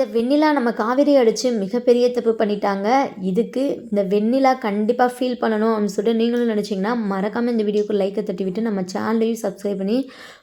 இந்த வெண்ணிலா நம்ம காவேரி அடித்து மிகப்பெரிய தப்பு பண்ணிட்டாங்க. இதுக்கு இந்த வெண்ணிலா கண்டிப்பாக ஃபீல் பண்ணணும் அப்படின்னு சொல்லிட்டு நீங்களும் நினச்சிங்கன்னா மறக்காமல் இந்த வீடியோக்கு லைக்கை தட்டி விட்டு நம்ம சேனலையும் சப்ஸ்கிரைப் பண்ணி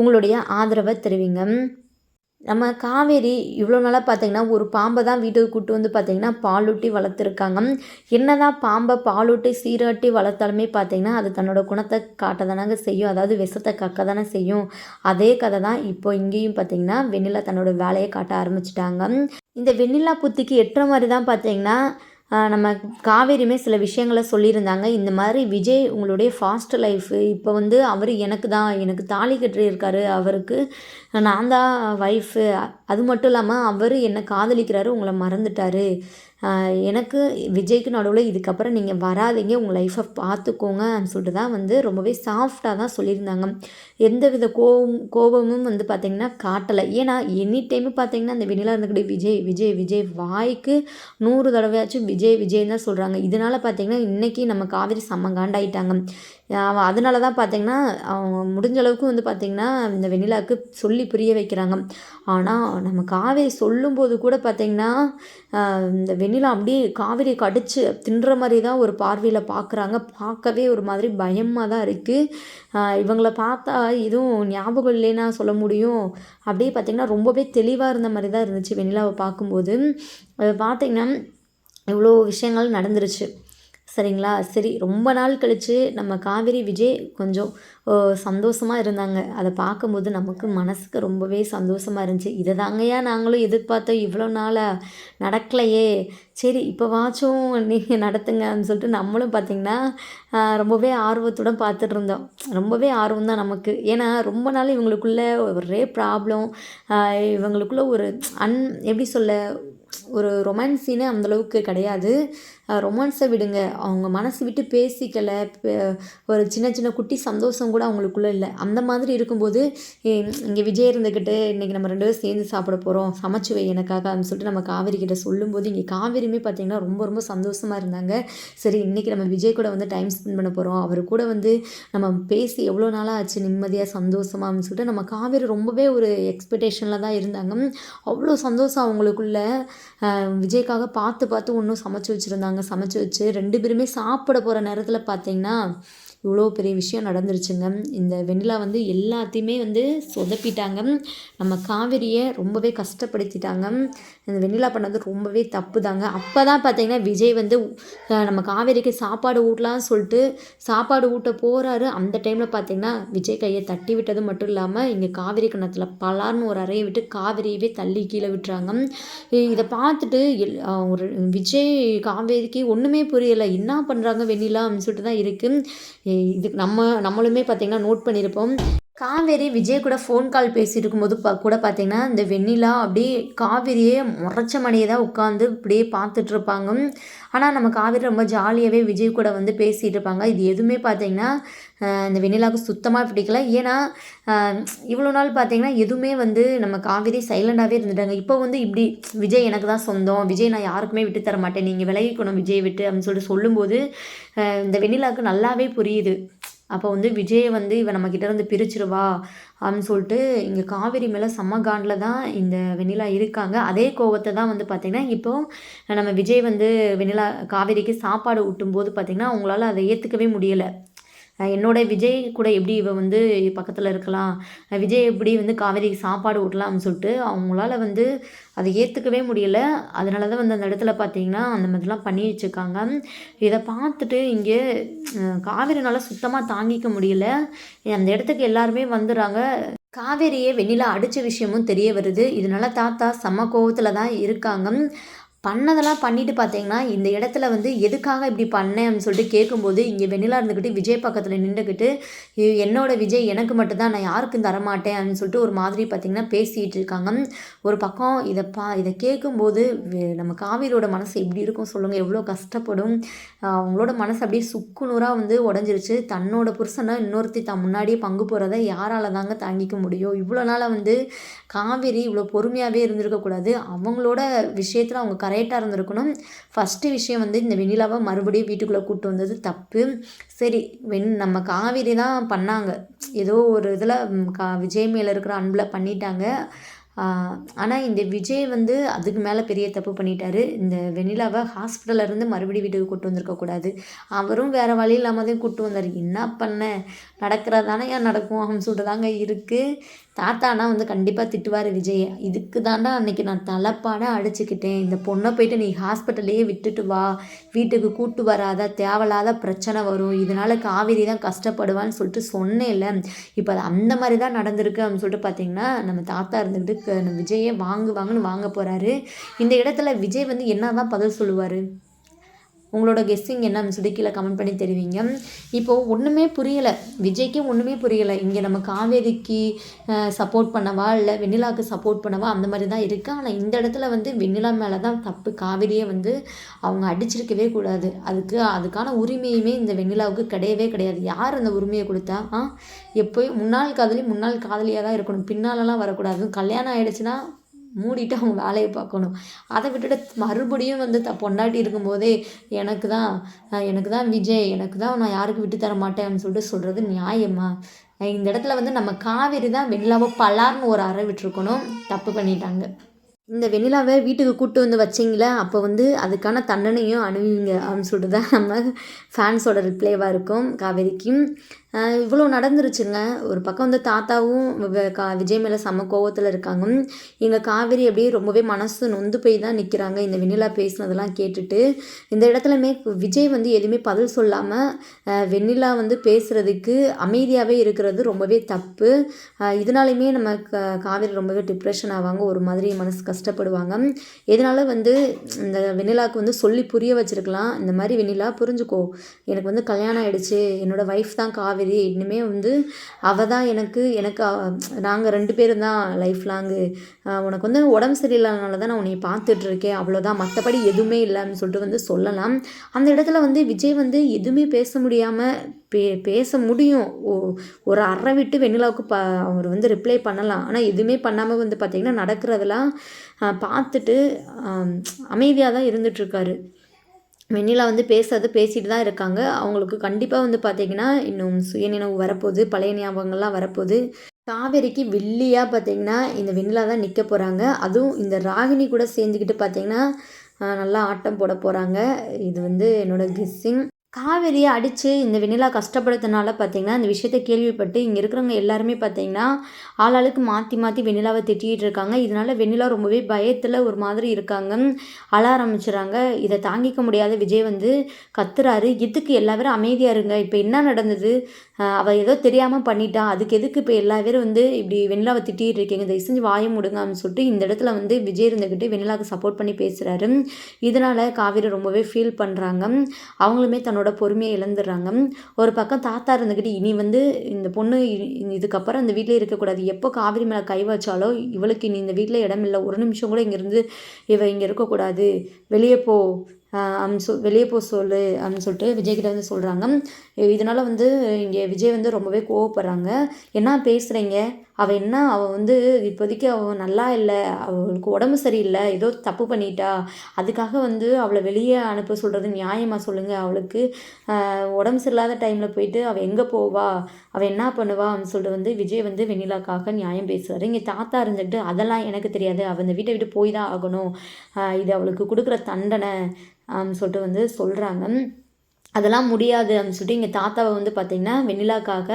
உங்களுடைய ஆதரவை தருவீங்க. நம்ம காவேரி இவ்வளோ நாளாக பார்த்தீங்கன்னா ஒரு பாம்பை தான் வீட்டுக்கு கூட்டு வந்து பார்த்தீங்கன்னா பாலூட்டி வளர்த்துருக்காங்க. என்ன தான் பாம்பை பாலூட்டி சீராட்டி வளர்த்தாலுமே பார்த்தீங்கன்னா அது தன்னோட குணத்தை காட்ட தானாங்க செய்யும். அதாவது விஷத்தை கக்க தானே செய்யும். அதே கதை தான் இப்போ இங்கேயும் பார்த்தீங்கன்னா வெண்ணிலா தன்னோட வேலையை காட்ட ஆரம்பிச்சிட்டாங்க. இந்த வெண்ணிலா புத்திக்கு எட்டுற மாதிரி தான் பார்த்தீங்கன்னா நம்ம காவேரியுமே சில விஷயங்களை சொல்லியிருந்தாங்க. இந்த மாதிரி விஜய் உங்களுடைய ஃபாஸ்ட் லைஃபு இப்போ வந்து அவர் எனக்கு தான் எனக்கு தாலி கட்டியிருக்காரு அவருக்கு நான் தான் ஒய்ஃபு அது மட்டும் இல்லாமல் அவர் என்னை காதலிக்கிறாரு உங்களை மறந்துட்டாரு. எனக்கு விஜய்க்கு நடுவில் இதுக்கப்புறம் நீங்கள் வராதீங்க உங்கள் லைஃப்பை பார்த்துக்கோங்க சொல்லிட்டு தான் வந்து ரொம்பவே சாஃப்டாக தான் சொல்லியிருந்தாங்க. எந்த வித கோபம் கோபமும் வந்து பார்த்திங்கன்னா காட்டலை. ஏன்னா எனி டைமு பார்த்தீங்கன்னா அந்த வெளியில் இருந்துக்கிட்டே விஜய் விஜய் விஜய் வாய்க்கு நூறு தடவையாச்சும் விஜய் விஜய் தான் சொல்கிறாங்க இதனால் பார்த்தீங்கன்னா இன்றைக்கி நம்ம காவேரி செம்ம காண்டாயிட்டாங்க. அவன் அதனால தான் பார்த்தீங்கன்னா அவங்க முடிஞ்ச அளவுக்கு வந்து பார்த்திங்கன்னா இந்த வெண்ணிலாவுக்கு சொல்லி புரிய வைக்கிறாங்க. ஆனால் நம்ம காவேரி சொல்லும்போது கூட பார்த்திங்கன்னா இந்த வெண்ணிலா அப்படியே காவேரி கடிச்சு தின்ற மாதிரி தான் ஒரு பார்வையில் பார்க்குறாங்க பார்க்கவே ஒரு மாதிரி பயமாக தான் இருக்குது இவங்கள பார்த்தா எதுவும் ஞாபகம் இல்லைன்னா சொல்ல முடியும். அப்படியே பார்த்திங்கன்னா ரொம்பவே தெளிவாக இருந்த மாதிரி தான் இருந்துச்சு வெண்ணிலாவை பார்க்கும்போது. பார்த்திங்கன்னா இவ்வளோ விஷயங்கள் நடந்துருச்சு. சரிங்களா? சரி ரொம்ப நாள் கழித்து நம்ம காவேரி விஜய் கொஞ்சம் சந்தோஷமாக இருந்தாங்க. அதை பார்க்கும்போது நமக்கு மனசுக்கு ரொம்பவே சந்தோஷமாக இருந்துச்சு. இதை தாங்கய்யா நாங்களும் எதிர்பார்த்தோம். இவ்வளோ நாளாக நடக்கலையே. சரி இப்போ வாச்சும் நீங்கள் நடத்துங்கன்னு சொல்லிட்டு நம்மளும் பார்த்திங்கன்னா ரொம்பவே ஆர்வத்துடன் பார்த்துட்டு இருந்தோம் ரொம்பவே ஆர்வம் தான் நமக்கு. ஏன்னா ரொம்ப நாள் இவங்களுக்குள்ளே ஒரே ப்ராப்ளம் இவங்களுக்குள்ளே ஒரு அன் எப்படி சொல்ல ஒரு ரொமான்ஸினே அந்தளவுக்கு கிடையாது. ரொமான்ஸை விடுங்க. அவங்க மனசு விட்டு பேசிக்கலை. ஒரு சின்ன சின்ன குட்டி சந்தோஷம் கூட அவங்களுக்குள்ள இல்லை. அந்த மாதிரி இருக்கும்போது இங்கே விஜய் இருந்துக்கிட்டு இன்றைக்கி நம்ம ரெண்டு பேரும் சேர்ந்து சாப்பிட போகிறோம் சமைச்சு வை எனக்காக அப்படின்னு சொல்லிட்டு நம்ம காவேரி கிட்ட சொல்லும்போது இங்கே காவேரியுமே பார்த்திங்கன்னா ரொம்ப ரொம்ப சந்தோஷமாக இருந்தாங்க. சரி இன்றைக்கி நம்ம விஜய் கூட வந்து டைம் ஸ்பெண்ட் பண்ண போகிறோம் அவர் கூட வந்து நம்ம பேசி எவ்வளோ நாளாக ஆச்சு நிம்மதியாக சந்தோஷமா அப்படின்னு சொல்லிட்டு நம்ம காவேரி ரொம்பவே ஒரு எக்ஸ்பெக்டேஷனில் தான் இருந்தாங்க. அவ்வளோ சந்தோஷம் அவங்களுக்குள்ள. விஜய்க்காக பார்த்து பார்த்து ஒன்றும் சமைச்சு வச்சுருந்தாங்க. சமைச்சு வச்சு ரெண்டு பேருமே சாப்பிட போகிற நேரத்தில் பார்த்தீங்கன்னா இவ்வளோ பெரிய விஷயம் நடந்துருச்சுங்க. இந்த வெண்ணிலா வந்து எல்லாத்தையுமே வந்து சொதப்பிட்டாங்க. நம்ம காவேரியை ரொம்பவே கஷ்டப்படுத்திட்டாங்க. இந்த வெண்ணிலா பண்ணது ரொம்பவே தப்பு தாங்க அப்போ தான் பார்த்தீங்கன்னா விஜய் வந்து நம்ம காவேரிக்கு சாப்பாடு ஊட்டலாம்னு சொல்லிட்டு சாப்பாடு ஊட்ட போகிறாரு அந்த டைமில் பார்த்தீங்கன்னா விஜய் கையை தட்டி விட்டது மட்டும் இல்லாமல் இங்கே காவேரி கிணத்துல பலார்னு ஒரு அறையை விட்டு காவேரியவே தள்ளி கீழே விட்டுறாங்க. இதை பார்த்துட்டு எல் ஒரு விஜய் காவேரிக்கு ஒன்றுமே புரியலை. என்ன பண்ணுறாங்க வெண்ணிலா அப்படின்னு சொல்லிட்டு தான் இருக்குது இதுக்கு நம்ம நம்மளுமே பார்த்தீங்கன்னா நோட் பண்ணியிருப்போம் காவேரி விஜய் கூட ஃபோன் கால் பேசிட்டு இருக்கும்போது பா கூட பார்த்தீங்கன்னா இந்த வெண்ணிலா அப்படியே காவேரியே முறைச்ச மணியை தான் உட்காந்து இப்படியே பார்த்துட்டு இருப்பாங்க. ஆனால் நம்ம காவேரி ரொம்ப ஜாலியாகவே விஜய் கூட வந்து பேசிகிட்டு இருப்பாங்க. இது எதுவுமே பார்த்தீங்கன்னா இந்த வெண்ணிலாவுக்கு சுத்தமாக பிடிக்கல. ஏன்னா இவ்வளோ நாள் பார்த்தீங்கன்னா எதுவுமே வந்து நம்ம காவேரி சைலண்டாகவே இருந்துட்டாங்க. இப்போ வந்து இப்படி விஜய் எனக்கு தான் சொந்தம். விஜய் நான் யாருக்குமே விட்டு தர மாட்டேன். நீங்கள் விலகிக்கணும் விஜய் விட்டு அப்படின்னு சொல்லிட்டு சொல்லும்போது இந்த வெண்ணிலாவுக்கு நல்லாவே புரியுது. அப்போ வந்து விஜயை வந்து இவன் நம்ம இருந்து பிரிச்சிருவா அப்படின்னு சொல்லிட்டு இங்கே காவேரி மேலே செம்ம காண்டில் தான் இந்த வெண்ணிலா இருக்காங்க. அதே கோவத்தை தான் வந்து பார்த்திங்கன்னா இப்போ நம்ம விஜய் வந்து வெண்ணிலா காவேரிக்கு சாப்பாடு ஊட்டும்போது பார்த்திங்கன்னா அவங்களால அதை ஏற்றுக்கவே முடியலை. என்னோட விஜய் கூட எப்படி இவ வந்து பக்கத்தில் இருக்கலாம் விஜய் எப்படி வந்து காவேரிக்கு சாப்பாடு ஊட்டலாம்னு சொல்லிட்டு அவங்களால வந்து அதை ஏற்றுக்கவே முடியல. அதனால தான் வந்து அந்த இடத்துல பார்த்தீங்கன்னா அந்த மாதிரிலாம் பண்ணி வச்சுருக்காங்க இதை பார்த்துட்டு இங்கே காவேரினால் காவேரினால சுத்தமாக தாங்கிக்க முடியல. அந்த இடத்துக்கு எல்லாருமே வந்துடுறாங்க. காவேரியை வெண்ணிலா அடித்த விஷயமும் தெரிய வருது. இதனால தாத்தா செம்ம கோவத்தில் தான் இருக்காங்க. பண்ணதெல்லாம் பண்ணிட்டு பார்த்தீங்கன்னா இந்த இடத்துல வந்து எதுக்காக இப்படி பண்ணேன் அப்படின்னு சொல்லிட்டு கேட்கும்போது இங்கே வெண்ணிலா இருந்துக்கிட்டு விஜய் பக்கத்தில் நின்றுக்கிட்டு என்னோட விஜய் எனக்கு மட்டும்தான் நான் யாருக்கும் தரமாட்டேன் அப்படின்னு சொல்லிட்டு ஒரு மாதிரி பார்த்தீங்கன்னா பேசிகிட்டு இருக்காங்க. ஒரு பக்கம் இதை பா இதை கேட்கும்போது நம்ம காவிரியோட மனசு எப்படி இருக்கும் சொல்லுங்கள் எவ்வளோ கஷ்டப்படும். அவங்களோட மனசு அப்படியே சுக்குநூறாக வந்து உடஞ்சிருச்சு. தன்னோட புருஷனை இன்னொருத்தி தான் முன்னாடியே பங்கு போகிறத யாரால தாங்க தாங்கிக்க முடியும். இவ்வளோ நாளாக வந்து காவேரி இவ்வளோ பொறுமையாகவே இருந்திருக்கக்கூடாது. அவங்களோட விஷயத்தில் அவங்க கரெக்டாக இருந்திருக்கணும். ஃபஸ்ட்டு விஷயம் வந்து இந்த வெண்ணிலாவை மறுபடியும் வீட்டுக்குள்ளே கூட்டு வந்தது தப்பு. சரி வெண் நம்ம காவேரி தான் பண்ணாங்க. ஏதோ ஒரு இதில் கா விஜய் மேலே இருக்கிற அன்பில் பண்ணிட்டாங்க. ஆனால் இந்த விஜய் வந்து அதுக்கு மேலே பெரிய தப்பு பண்ணிட்டாரு. இந்த வெண்ணிலாவை ஹாஸ்பிட்டல்ல இருந்து மறுபடியும் வீட்டுக்கு கூட்டு வந்திருக்கக்கூடாது அவரும் வேறு வழி இல்லாமல் தான் கூட்டு வந்தார். என்ன பண்ண? நடக்கிறதானே ஏன் நடக்கும்? அப்படின்னு சொல்லிட்டு தாங்க இருக்குது தாத்தானா வந்து கண்டிப்பாக திட்டுவார் விஜய். இதுக்கு தாண்டா அன்றைக்கி நான் தலைப்பாட அடிச்சுக்கிட்டேன். இந்த பொண்ணை போயிட்டு நீ ஹாஸ்பிட்டல்லையே விட்டுட்டு வா. வீட்டுக்கு கூட்டு வராத தேவையில்லாத பிரச்சனை வரும். இதனால் காவேரி தான் கஷ்டப்படுவான்னு சொல்லிட்டு சொன்னேன்ல. இப்போ அது அந்த மாதிரி தான் நடந்திருக்கு அப்படின்னு சொல்லிட்டு பார்த்தீங்கன்னா நம்ம தாத்தா இருந்துக்கிட்டு விஜயை வாங்கு வாங்குன்னு வாங்க போகிறாரு இந்த இடத்துல விஜய் வந்து என்ன தான் பதில் சொல்லுவார்? உங்களோட கெஸ்ஸிங் என்னன்னு சொல்லி கீழே கமெண்ட் பண்ணி தெரிவிங்க. இப்போது ஒன்றுமே புரியலை. விஜய்க்கு ஒன்றுமே புரியலை. இங்கே நம்ம காவேரிக்கு சப்போர்ட் பண்ணவா? இல்லை வெண்ணிலாவுக்கு சப்போர்ட் பண்ணவா? அந்த மாதிரி தான் இருக்குது ஆனால் இந்த இடத்துல வந்து வெண்ணிலா மேலே தான் தப்பு. காவேரியை வந்து அவங்க அடிச்சிருக்கவே கூடாது. அதுக்கு அதுக்கான உரிமையுமே இந்த வெண்ணிலாவுக்கு கிடையவே கிடையாது. யார் அந்த உரிமையை கொடுத்தா? ஆ எப்போயும் முன்னாள் காதலி முன்னாள் காதலியாக தான் இருக்கணும். பின்னாலலாம் வரக்கூடாது. கல்யாணம் ஆகிடுச்சுன்னா மூடிட்டு அவங்க வேலையை பார்க்கணும். அதை விட்டுட்டு மறுபடியும் வந்து த பொண்டாட்டி இருக்கும்போதே எனக்கு தான் எனக்கு தான் விஜய் எனக்கு தான் நான் யாருக்கு விட்டு தர மாட்டேன் அப்படின்னு சொல்லிட்டு சொல்கிறது நியாயமா? இந்த இடத்துல வந்து நம்ம காவேரி தான் வெண்ணிலாவை பலார்னு ஒரு அறை விட்டுருக்கணும். தப்பு பண்ணிட்டாங்க. இந்த வெண்ணிலாவை வீட்டுக்கு கூப்பிட்டு வந்து வச்சிங்களே அப்போ வந்து அதுக்கான தண்டனையும் அணுவிங்க அப்படின்னு சொல்லிட்டு தான் நம்ம ஃபேன்ஸோட ரிப்ளேவாக இருக்கும் காவேரிக்கும். இவ்வளோ நடந்துருச்சுங்க. ஒரு பக்கம் வந்து தாத்தாவும் கா விஜய் மேலே செம்ம கோவத்தில் இருக்காங்க. எங்கள் காவேரி அப்படியே ரொம்பவே மனசு நொந்து போய் தான் நிற்கிறாங்க இந்த வெண்ணிலா பேசினதெல்லாம் கேட்டுட்டு இந்த இடத்துலமே விஜய் வந்து எதுவுமே பதில் சொல்லாமல் வெண்ணிலா வந்து பேசுகிறதுக்கு அமைதியாகவே இருக்கிறது ரொம்பவே தப்பு. இதனாலையுமே நம்ம க காவேரி ரொம்பவே டிப்ரெஷன் ஆவாங்க. ஒரு மாதிரி மனசு கஷ்டப்படுவாங்க. இதனால் வந்து இந்த வெண்ணிலாவுக்கு வந்து சொல்லி புரிய வச்சுருக்கலாம். இந்த மாதிரி வெண்ணிலா புரிஞ்சுக்கோ. எனக்கு வந்து கல்யாணம் ஆகிடுச்சு என்னோட ஒய்ஃப் தான் காவேரி. இனிமே வந்து அவ தான் எனக்கு எனக்கு நாங்கள் ரெண்டு பேரும் தான் லைஃப் லாங்கு உனக்கு வந்து உடம்பு சரியில்லாதனால தான் நான் உன்னை பார்த்துட்ருக்கேன் அவ்வளோதான் மற்றபடி எதுவுமே இல்லைன்னு சொல்லிட்டு வந்து சொல்லலாம். அந்த இடத்துல வந்து விஜய் வந்து எதுவுமே பேச முடியாமல் பே பேச முடியும். ஓ ஒரு அறை விட்டு வெண்ணிலாவுக்கு ப அவர் வந்து ரிப்ளை பண்ணலாம். ஆனால் எதுவுமே பண்ணாமல் வந்து பார்த்திங்கன்னா நடக்கிறதெல்லாம் பார்த்துட்டு அமைதியாக தான் இருந்துகிட்ருக்காரு வெண்ணிலா வந்து பேசாது பேசிட்டு தான் இருக்காங்க. அவங்களுக்கு கண்டிப்பாக வந்து பார்த்தீங்கன்னா இன்னும் சுயநினைவு வரப்போகுது பழைய ஞாபகங்கள்லாம் வரப்போகுது. காவேரிக்கு வெள்ளியாக பார்த்தீங்கன்னா இந்த வெண்ணிலா தான் நிற்க போகிறாங்க அதுவும் இந்த ராகினி கூட சேர்ந்துக்கிட்டு பார்த்தீங்கன்னா நல்லா ஆட்டம் போட போகிறாங்க இது வந்து என்னோடய கெஸ்ஸிங் காவேரியை அடித்து இந்த வெண்ணிலா கஷ்டப்படுறதுனால பார்த்தீங்கன்னா இந்த விஷயத்தை கேள்விப்பட்டு இங்கே இருக்கிறவங்க எல்லாருமே பார்த்தீங்கன்னா ஆளாளுக்கு மாற்றி மாற்றி வெண்ணிலாவை திட்டிகிட்டு இருக்காங்க. இதனால் வெண்ணிலா ரொம்பவே பயத்தில் ஒரு மாதிரி இருக்காங்க. அழ ஆரம்பிச்சிடுறாங்க இதை தாங்கிக்க முடியாத விஜய் வந்து கத்துறாரு. எதுக்கு எல்லா பேரும் அமைதியாக இருங்க. இப்போ என்ன நடந்தது? அவள் ஏதோ தெரியாமல் பண்ணிட்டா. அதுக்கு எதுக்கு இப்போ எல்லா பேரும் வந்து இப்படி வெண்ணிலாவை திட்டிகிட்டு இருக்கீங்க? தயவு செஞ்சு வாயை முடுங்க அப்படின்னு சொல்லிட்டு இந்த இடத்துல வந்து விஜய் இருந்துக்கிட்டு வெண்ணிலாவுக்கு சப்போர்ட் பண்ணி பேசுகிறாரு இதனால் காவேரி ரொம்பவே ஃபீல் பண்ணுறாங்க அவங்களுமே தன்னோட பொறுமையை இழந்துடுறாங்க. ஒரு பக்கம் தாத்தா இருந்துக்கிட்டு இனி வந்து இந்த பொண்ணு இதுக்கப்புறம் இந்த வீட்டிலே இருக்கக்கூடாது. எப்போ காவிரி மேலே கை வச்சாலோ இவளுக்கு இனி இந்த வீட்டில் இடம் இல்லை. ஒரு நிமிஷம் கூட இங்கேருந்து இவ இங்கே இருக்கக்கூடாது. வெளியே போ அப்படின்னு வெளியே போ சொல்லு அப்படின்னு சொல்லிட்டு விஜய்கிட்ட வந்து சொல்கிறாங்க இதனால் வந்து இங்கே விஜய் வந்து ரொம்பவே கோவப்படுறாங்க. என்ன பேசுகிறீங்க அவள் என்ன அவள் வந்து இப்போதைக்கு அவள் நல்லா இல்லை அவளுக்கு உடம்பு சரியில்லை ஏதோ தப்பு பண்ணிட்டா அதுக்காக வந்து அவளை வெளியே அனுப்ப சொல்கிறது நியாயமாக சொல்லுங்கள் அவளுக்கு உடம்பு சரியில்லாத டைமில் போயிட்டு அவள் எங்கே போவா அவள் என்ன பண்ணுவா அப்படின்னு சொல்லிட்டு வந்து விஜய் வந்து வெண்ணிலாக்காக நியாயம் பேசுவார். இங்கே தாத்தா இருந்துக்கிட்டு அதெல்லாம் எனக்கு தெரியாது அவள் இந்த வீட்டை விட்டு போய் தான் ஆகணும் இது அவளுக்கு கொடுக்குற தண்டனை சொல்லிட்டு வந்து சொல்கிறாங்க அதெல்லாம் முடியாது அப்படின்னு சொல்லிட்டு எங்கள் தாத்தாவை வந்து பார்த்திங்கன்னா வெண்ணிலாக்காக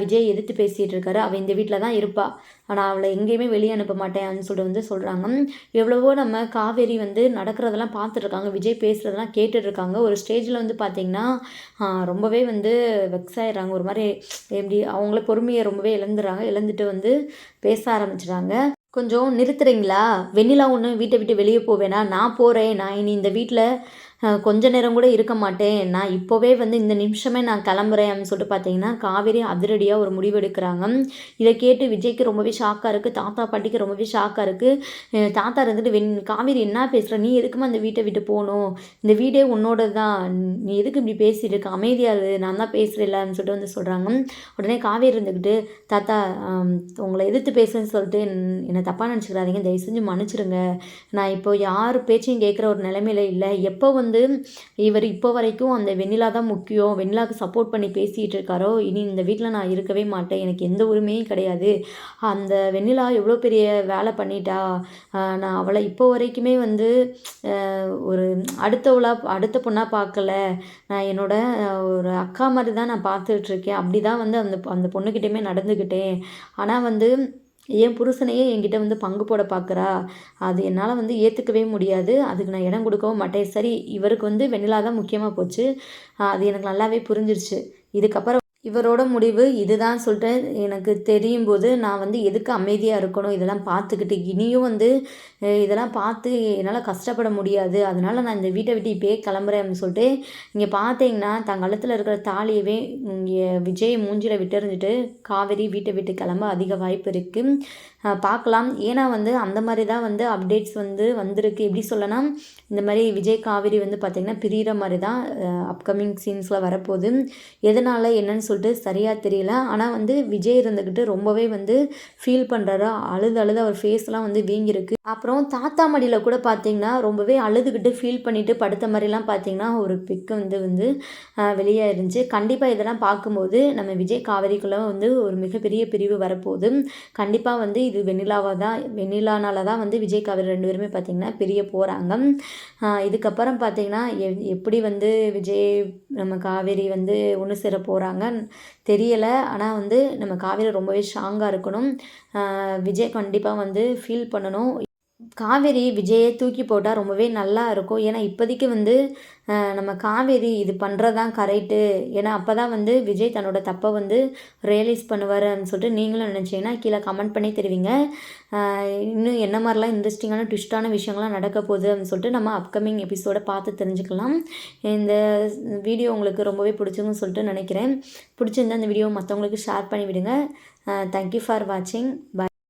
விஜய் எதிர்த்து பேசிகிட்டு இருக்காரு. அவள் இந்த வீட்டில் தான் இருப்பாள் ஆனால் அவளை எங்கேயுமே வெளியே அனுப்ப மாட்டேன் அப்படின்னு சொல்லிட்டு வந்து சொல்கிறாங்க எவ்வளவோ நம்ம காவேரி வந்து நடக்கிறதெல்லாம் பார்த்துட்ருக்காங்க விஜய் பேசுகிறதெல்லாம் கேட்டுட்ருக்காங்க ஒரு ஸ்டேஜில் வந்து பார்த்திங்கன்னா ரொம்பவே வந்து வெக்ஸ் ஆயிடுறாங்க. ஒரு மாதிரி எப்படி அவங்கள பொறுமையை ரொம்பவே இழந்துடுறாங்க இழந்துட்டு வந்து பேச ஆரம்பிச்சிடுறாங்க. கொஞ்சம் நிறுத்துறீங்களா? வெண்ணிலா ஒன்று வீட்டை விட்டு வெளியே போவேனா நான் போகிறேன் நான் இனி இந்த வீட்டில் கொஞ்ச நேரம் கூட இருக்க மாட்டேன். நான் இப்போவே வந்து இந்த நிமிஷமே நான் கிளம்புறேன் அப்படின்னு சொல்லிட்டு பார்த்தீங்கன்னா காவேரி அதிரடியாக ஒரு முடிவு எடுக்கிறாங்க. இதை கேட்டு விஜய்க்கு ரொம்பவே ஷாக்காக இருக்குது தாத்தா பாட்டிக்கு ரொம்பவே ஷாக்காக இருக்குது தாத்தா இருந்துட்டு வெண் காவேரி என்ன பேசுகிற நீ எதுக்குமா அந்த வீட்டை விட்டு போகணும்? இந்த வீடே உன்னோட தான் நீ எதுக்கு இப்படி பேசிட்டு இருக்க? அமைதியாக இரு. நான் தான் பேசுகிறேன்லன்னு சொல்லிட்டு வந்து சொல்கிறாங்க உடனே காவேரி இருந்துக்கிட்டு தாத்தா உங்களை எதிர்த்து பேசுன்னு சொல்லிட்டு என்- என்னை தப்பாக நினச்சிக்கிறாதீங்க. தயவு செஞ்சு மன்னிச்சிடுங்க நான் இப்போ யார் பேச்சையும் கேட்குற ஒரு நிலைமையில இல்லை. எப்போ வந்து வந்து இவர் இப்போ வரைக்கும் அந்த வெண்ணிலா தான் முக்கியம். வெண்ணிலாவுக்கு சப்போர்ட் பண்ணி பேசிகிட்டு இருக்காரோ இனி இந்த வீட்டில் நான் இருக்கவே மாட்டேன். எனக்கு எந்த உரிமையும் கிடையாது. அந்த வெண்ணிலா எவ்வளோ பெரிய வேலை பண்ணிட்டா? நான் அவளை இப்போ வரைக்குமே வந்து ஒரு அடுத்தவளாக அடுத்த பொண்ணாக பார்க்கல. நான் என்னோட ஒரு அக்கா மாதிரி தான் நான் பார்த்துட்ருக்கேன் அப்படி தான் வந்து அந்த அந்த பொண்ணுக்கிட்டேயுமே நடந்துக்கிட்டேன் ஆனால் வந்து என் புருஷனையே என்கிட்ட வந்து பங்கு போட பார்க்குறா அது என்னால் வந்து ஏற்றுக்கவே முடியாது. அதுக்கு நான் இடம் கொடுக்கவும் மாட்டேன். சரி இவருக்கு வந்து வெண்ணிலா தான் முக்கியமாக போச்சு. அது எனக்கு நல்லாவே புரிஞ்சிருச்சு. இதுக்கப்புறம் இவரோட முடிவு இதுதான் சொல்லிட்டு எனக்கு தெரியும் போது நான் வந்து எதுக்கு அமைதியாக இருக்கணும்? இதெல்லாம் பார்த்துக்கிட்டு இனியும் வந்து இதெல்லாம் பார்த்து என்னால் கஷ்டப்பட முடியாது. அதனால நான் இந்த வீட்டை விட்டு இப்போயே கிளம்புறேன் அப்படின்னு சொல்லிட்டு இங்கே பார்த்தீங்கன்னா தன் கழுத்தில் இருக்கிற தாலியவே இங்கே விஜய் மூஞ்சில விட்டுறிஞ்சிட்டு காவேரி வீட்டை விட்டு கிளம்ப அதிக வாய்ப்பு இருக்குது பார்க்கலாம். ஏன்னா வந்து அந்த மாதிரி தான் வந்து அப்டேட்ஸ் வந்து வந்திருக்கு. எப்படி சொல்லனா இந்த மாதிரி விஜய் காவேரி வந்து பார்த்திங்கன்னா பிரியிற மாதிரி தான் அப்கமிங் சீன்ஸில் வரப்போகுது. எதனால் என்னன்னு சொல்லிட்டு சரியாக தெரியல. ஆனால் வந்து விஜய் இருந்துக்கிட்டு ரொம்பவே வந்து ஃபீல் பண்ணுறாரு அழுது அழுது அவர் ஃபேஸ்லாம் வந்து வீங்கியிருக்கு. அப்புறம் தாத்தா மடியில் கூட பார்த்தீங்கன்னா ரொம்பவே அழுதுகிட்டு ஃபீல் பண்ணிவிட்டு படுத்த மாதிரிலாம் பார்த்தீங்கன்னா ஒரு பிக்கு வந்து வந்து வெளியே இருந்துச்சு கண்டிப்பாக இதெல்லாம் பார்க்கும்போது நம்ம விஜய் காவேரிக்குள்ளே வந்து ஒரு மிகப்பெரிய பிரிவு வரப்போகுது. கண்டிப்பாக வந்து இது வெண்ணிலாவாக தான் வெண்ணிலானால தான் வந்து விஜய் காவேரி ரெண்டு பேருமே பார்த்திங்கன்னா பிரிய போகிறாங்க இதுக்கப்புறம் பார்த்திங்கன்னா எ- எப்படி வந்து விஜய் நம்ம காவேரி வந்து ஒன்று சேர போகிறாங்க தெரியலை. ஆனால் வந்து நம்ம காவேரி ரொம்பவே ஸ்ட்ராங்காக இருக்கணும். விஜய் கண்டிப்பாக வந்து ஃபீல் பண்ணணும். காவேரி விஜயை தூக்கி போட்டால் ரொம்பவே நல்லா இருக்கும். ஏன்னா இப்போதைக்கு வந்து நம்ம காவேரி இது பண்ணுறது தான் கரெக்டு ஏன்னா அப்போ தான் வந்து விஜய் தன்னோட தப்பை வந்து ரியலைஸ் அப்படின்னு சொல்லிட்டு நீங்களும் நினச்சிங்கன்னா கீழே கமெண்ட் பண்ணி தெரிவிங்க. இன்னும் என்ன மாதிரிலாம் இன்ட்ரெஸ்டிங்கான ட்விஸ்டான விஷயங்கள்லாம் நடக்க போகுது அப்படின்னு சொல்லிட்டு நம்ம அப்கமிங் எபிசோடை பார்த்து தெரிஞ்சுக்கலாம். இந்த வீடியோ உங்களுக்கு ரொம்பவே பிடிச்சிருக்குன்னு சொல்லிட்டு நினைக்கிறேன். பிடிச்சிருந்தா இந்த வீடியோ மற்றவங்களுக்கு ஷேர் பண்ணி விடுங்க தேங்க்யூ ஃபார் வாட்சிங் பை